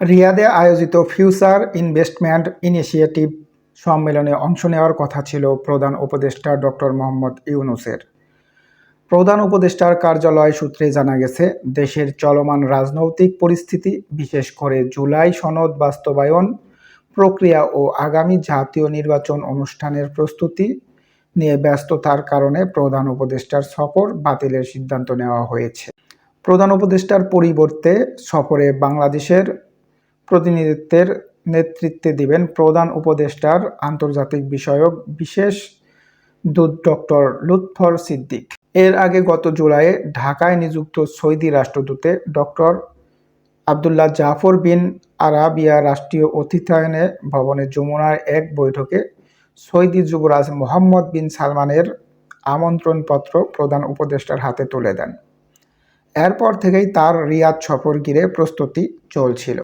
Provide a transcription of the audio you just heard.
রিয়াদে আয়োজিত future investment initiative সম্মেলনে অংশ নেওয়ার কথা ছিল প্রধান উপদেষ্টা ডক্টর মোহাম্মদ ইউনুসের। প্রধান উপদেষ্টার কার্যালয় সূত্রে জানা গেছে, দেশের চলমান রাজনৈতিক পরিস্থিতি, বিশেষ করে জুলাই সনদ বাস্তবায়ন প্রক্রিয়া ও আগামী জাতীয় নির্বাচন অনুষ্ঠানের প্রস্তুতি নিয়ে ব্যস্ততার কারণে প্রধান উপদেষ্টার সফর বাতিলের সিদ্ধান্ত নেওয়া হয়েছে। প্রধান উপদেষ্টার পরিবর্তে সফরে বাংলাদেশের প্রতিনিধিত্বের নেতৃত্বে দিবেন প্রধান উপদেষ্টার আন্তর্জাতিক বিষয়ক বিশেষ দূত ডক্টর লুৎফর সিদ্দিক। এর আগে গত জুলাইয়ে ঢাকায় নিযুক্ত Saudi রাষ্ট্রদূতে doctor Abdullah Jafar bin Arabia রাষ্ট্রীয় অতিথায়নে ভবনে যমুনার এক বৈঠকে সৌদি যুবরাজ মোহাম্মদ বিন সালমানের আমন্ত্রণপত্র প্রধান উপদেষ্টার হাতে তুলে দেন। এরপর থেকেই তার রিয়াদ সফর ঘিরে প্রস্তুতি চলছিল।